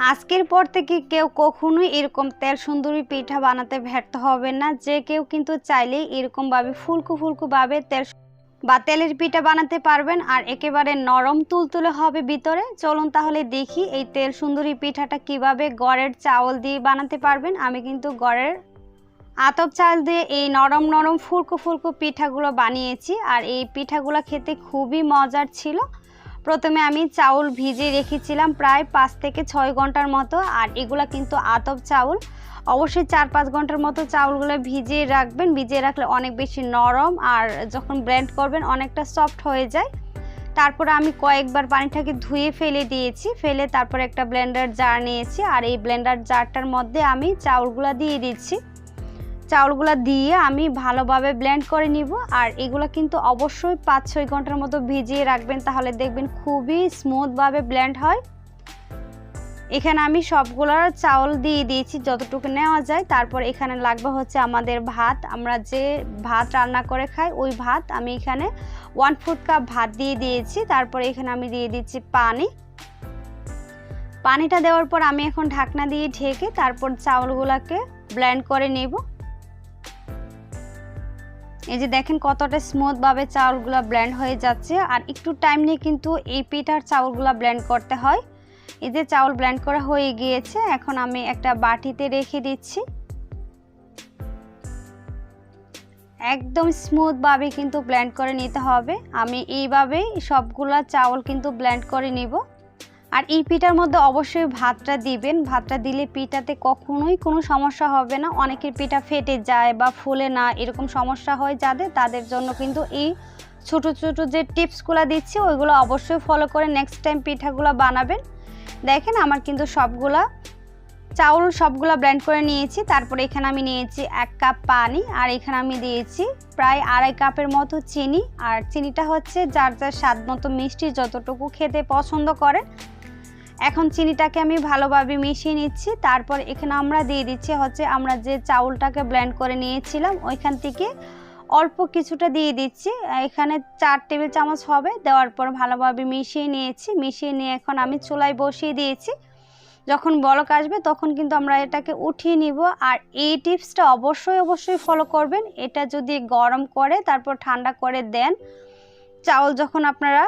আজকের পর থেকে কেউ কখনোই এরকম তেল সুন্দরী পিঠা বানাতে ব্যর্থ হবে না। যে কেউ কিন্তু চাইলেই এরকমভাবে ফুলকু ফুলকুভাবে তেল বা তেলের পিঠা বানাতে পারবেন আর একেবারে নরম তুলতুলে হবে ভিতরে। চলুন তাহলে দেখি এই তেল সুন্দরী পিঠাটা কীভাবে গড়ের চাউল দিয়ে বানাতে পারবেন। আমি কিন্তু গড়ের আতপ চাল দিয়ে এই নরম নরম ফুলকো ফুলকো পিঠাগুলো বানিয়েছি। আর এই পিঠাগুলো খেতে খুবই মজার ছিল। প্রথমে আমি চাউল ভিজিয়ে রেখেছিলাম প্রায় পাঁচ থেকে ছয় ঘণ্টার মতো, আর এগুলা কিন্তু আতপ চাউল। অবশ্যই চার পাঁচ ঘণ্টার মতো চাউলগুলো ভিজিয়ে রাখবেন। ভিজিয়ে রাখলে অনেক বেশি নরম আর যখন ব্লেন্ড করবেন অনেকটা সফট হয়ে যায়। তারপরে আমি কয়েকবার পানিটাকে ধুয়ে ফেলে দিয়েছি। ফেলে তারপর একটা ব্লেন্ডার জার নিয়েছি, আর এই ব্লেন্ডার জারটার মধ্যে আমি চাউলগুলো দিয়ে দিচ্ছি। চাউলগুলো দিয়ে আমি ভালোভাবে ব্লেন্ড করে নিব। আর এগুলো কিন্তু অবশ্যই পাঁচ ছয় ঘণ্টার মতো ভিজিয়ে রাখবেন, তাহলে দেখবেন খুবই স্মুথভাবে ব্লেন্ড হয়। এখানে আমি সবগুলো চাউল দিয়ে দিয়েছি, যতটুকু নেওয়া যায়। তারপর এখানে লাগবে হচ্ছে আমাদের ভাত। আমরা যে ভাত রান্না করে খাই, ওই ভাত আমি এখানে ওয়ান ফুট কাপ ভাত দিয়ে দিয়েছি। তারপর এখানে আমি দিয়ে দিচ্ছি পানি। পানিটা দেওয়ার পর আমি এখন ঢাকনা দিয়ে ঢেকে তারপর চাউলগুলোকে ব্লেন্ড করে নেব। এই যে দেখেন কতটা স্মুথভাবে চাউলগুলো ব্ল্যান্ড হয়ে যাচ্ছে। আর একটু টাইম নিয়ে কিন্তু এই পিঠার চাউলগুলো ব্ল্যান্ড করতে হয়। এই যে চাউল ব্ল্যান্ড করা হয়ে গিয়েছে, এখন আমি একটা বাটিতে রেখে দিচ্ছি। একদম স্মুথভাবে কিন্তু ব্ল্যান্ড করে নিতে হবে। আমি এইভাবেই সবগুলা চাউল কিন্তু ব্ল্যান্ড করে নিব। আর এই পিঠার মধ্যে অবশ্যই ভাতটা দিবেন। ভাতটা দিলে পিঠাতে কখনোই কোনো সমস্যা হবে না। অনেকের পিঠা ফেটে যায় বা ফুলে না, এরকম সমস্যা হয় যাদের, তাদের জন্য কিন্তু এই ছোট ছোট যে টিপসগুলো দিচ্ছি, ওইগুলো অবশ্যই ফলো করে নেক্সট টাইম পিঠাগুলো বানাবেন। দেখেন আমার কিন্তু সবগুলা, চাউল সবগুলো ব্লেন্ড করে নিয়েছি। তারপরে এখানে আমি নিয়েছি এক কাপ পানি আর এখানে আমি দিয়েছি প্রায় আড়াই কাপের মতো চিনি। আর চিনিটা হচ্ছে যার যার স্বাদ মতো মিষ্টি যতটুকু খেতে পছন্দ করে এখন চিনিটাকে আমি ভালোভাবে মিশিয়ে নিচ্ছি। তারপর এখানে আমরা দিয়ে দিচ্ছি হচ্ছে আমরা যে চাউলটাকে ব্লেন্ড করে নিয়েছিলাম, ওইখান থেকে অল্প কিছুটা দিয়ে দিচ্ছি। এখানে চার টেবিল চামচ হবে, দেওয়ার পর ভালোভাবে মিশিয়ে নিয়েছি। মিশিয়ে নিয়ে এখন আমি চুলায় বসিয়ে দিয়েছি। যখন বলক আসবে তখন কিন্তু আমরা এটাকে উঠিয়ে নিব। আর এই টিপসটা অবশ্যই অবশ্যই ফলো করবেন। এটা যদি গরম করে, তারপর ঠান্ডা করে দেন, চাউল যখন আপনারা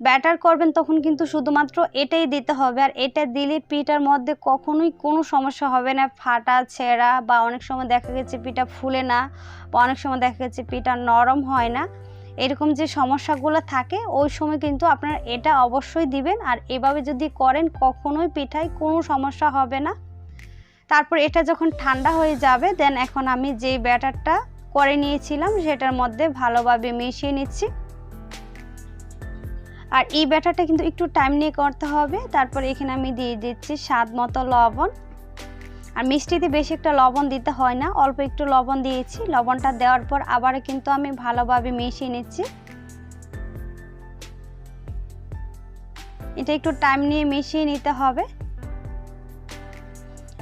ব্যাটার করবেন তখন কিন্তু শুধুমাত্র এটাই দিতে হবে। আর এটা দিলে পিঠার মধ্যে কখনোই কোনো সমস্যা হবে না। ফাটা, ছেঁড়া বা অনেক সময় দেখা গেছে পিঠা ফুলে না বা অনেক সময় দেখা গেছে পিঠা নরম হয় না। এরকম যে সমস্যাগুলো থাকে, ওই সময় কিন্তু আপনারা এটা অবশ্যই দিবেন। আর এভাবে যদি করেন, কখনোই পিঠায় কোনো সমস্যা হবে না। তারপর এটা যখন ঠান্ডা হয়ে যাবে, দেন এখন আমি যে ব্যাটারটা করে নিয়েছিলাম, সেটার মধ্যে ভালোভাবে মিশিয়ে নিচ্ছি। আর এই ব্যাটারটা কিন্তু একটু টাইম নিয়ে করতে হবে। তারপর এখানে আমি দিয়ে দিচ্ছি স্বাদ মতো লবণ। আর মিষ্টিতে বেশি একটা লবণ দিতে হয় না, অল্প একটু লবণ দিয়েছি। লবণটা দেওয়ার পর আবারও কিন্তু আমি ভালোভাবে মিশিয়ে নিচ্ছি। এটা একটু টাইম নিয়ে মিশিয়ে নিতে হবে।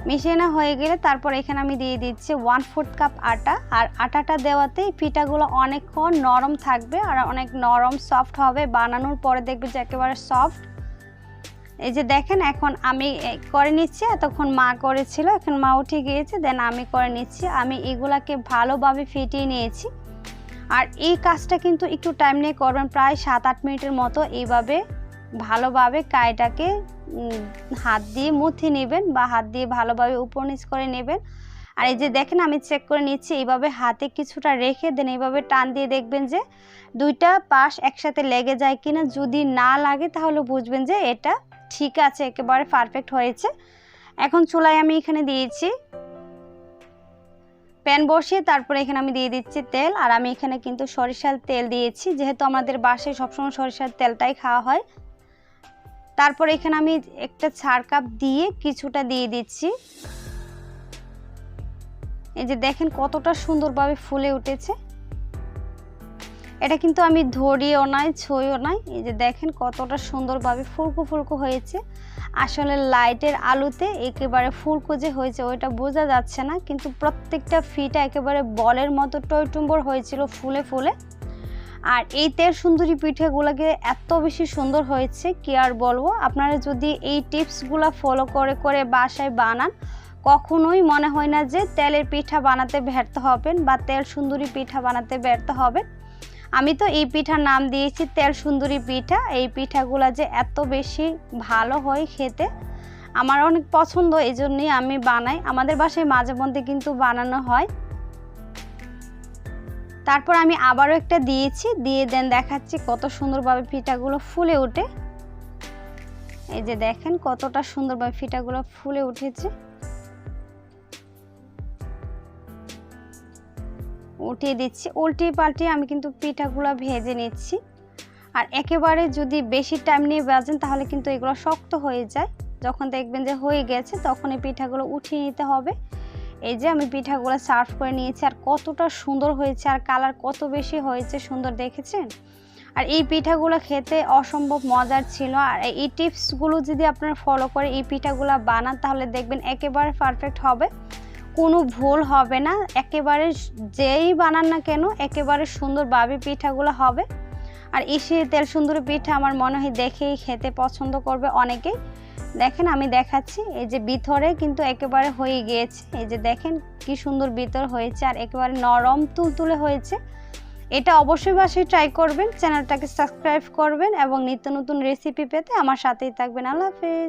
মিশিয়ে হয়ে গেলে তারপর এখানে আমি দিয়ে দিচ্ছি ওয়ান ফোর্থ কাপ আটা। আর আটাটা দেওয়াতে পিঠাগুলো অনেকক্ষণ নরম থাকবে আর অনেক নরম সফট হবে। বানানোর পরে দেখবে যে একেবারে সফট এই যে দেখেন, এখন আমি করে নিচ্ছি, এতক্ষণ মা করেছিল, এখন মা উঠে গিয়েছে দেন আমি করে নিচ্ছি। আমি এগুলাকে ভালোভাবে ফিটিয়ে নিয়েছি। আর এই কাজটা কিন্তু একটু টাইম নিয়ে করবেন, প্রায় সাত আট মিনিটের মতো। এইভাবে ভালোভাবে কাইটাকে হাত দিয়ে মুথে নেবেন বা হাত দিয়ে ভালোভাবে উপর নিচ করে নেবেন। আর এই যে দেখেন, আমি চেক করে নিচ্ছি, এইভাবে হাতে কিছুটা রেখে দেন, এইভাবে টান দিয়ে দেখবেন যে দুইটা পাশ একসাথে লেগে যায় কিনা। যদি না লাগে, তাহলে বুঝবেন যে এটা ঠিক আছে, একেবারে পারফেক্ট হয়েছে। এখন চুলায় আমি এখানে দিয়েছি প্যান বসিয়ে, তারপরে এখানে আমি দিয়ে দিচ্ছি তেল। আর আমি এখানে কিন্তু সরিষার তেল দিয়েছি, যেহেতু আমাদের বাসায় সবসময় সরিষার তেলটাই খাওয়া হয়। তারপর এখানে আমি একটা ছাড় কাপ দিয়ে কিছুটা দিয়ে দিচ্ছি। এই যে দেখেন কতটা সুন্দরভাবে ফুলে উঠেছে। এটা কিন্তু আমি ধরিও নাই, ছইও নাই। এই যে দেখেন কতটা সুন্দরভাবে ফুলকো ফুলকো হয়েছে। আসলে লাইটের আলোতে একেবারে ফুলকো যে হয়েছে ওইটা বোঝা যাচ্ছে না, কিন্তু প্রত্যেকটা ফিটা একেবারে বলের মতো টইটুম্বর হয়েছিল ফুলে ফুলে। আর এই তেল সুন্দরী পিঠেগুলোকে এত বেশি সুন্দর হয়েছে, কি আর বলব? আপনারা যদি এই টিপসগুলো ফলো করে করে বাসায় বানান, কখনোই মনে হয় না যে তেলের পিঠা বানাতে ব্যর্থ হবেন বা তেল সুন্দরী পিঠা বানাতে ব্যর্থ হবেন। আমি তো এই পিঠার নাম দিয়েছি, তেল সুন্দরী পিঠা। এই পিঠাগুলো যে এত বেশি ভালো হয় খেতে, আমার অনেক পছন্দ এই জন্যই আমি বানাই। আমাদের বাসায় মাঝে মধ্যে কিন্তু বানানো হয়। তারপর আমি আবারও একটা দিয়েছি, দিয়ে দেন দেখাচ্ছি কত সুন্দরভাবে পিঠাগুলো ফুলে ওঠে এই যে দেখেন কতটা সুন্দরভাবে পিঠাগুলো ফুলে উঠেছে। উঠিয়ে দিচ্ছি। উল্টিয়ে পাল্টিয়ে আমি কিন্তু পিঠাগুলো ভেজে নিচ্ছি। আর একেবারে যদি বেশি টাইম নিয়ে ভাজেন তাহলে কিন্তু এগুলো শক্ত হয়ে যায়। যখন দেখবেন যে হয়ে গেছে তখন এই পিঠাগুলো উঠিয়ে নিতে হবে। এই যে আমি পিঠাগুলো সার্ভ করে নিয়েছি, আর কতটা সুন্দর হয়েছে, আর কালার কত বেশি হয়েছে সুন্দর দেখেছেন? আর এই পিঠাগুলো খেতে অসম্ভব মজার ছিল, আর এই টিপসগুলো যদি আপনারা ফলো করে এই পিঠাগুলো বানান, তাহলে দেখবেন একেবারে পারফেক্ট হবে। কোনো ভুল হবে না, একেবারে যেই বানান না কেন, একেবারে সুন্দরভাবে পিঠাগুলো হবে। আর ইসি তেল সুন্দর পিঠা আমার মনে হয় দেখেই খেতে পছন্দ করবে অনেকেই দেখেন আমি দেখাচ্ছি, এই যে ভিতরে কিন্তু একেবারে হয়ে গিয়েছে, এই যে দেখেন কি সুন্দর ভিতর হয়েছে আর একেবারে নরম তুলতুলে হয়েছে। এটা অবশ্যই বাসায় ট্রাই করবেন চ্যানেলটাকে সাবস্ক্রাইব করবেন এবং নিত্য নতুন রেসিপি পেতে আমার সাথেই থাকবেন। আল্লাহ হাফেজ।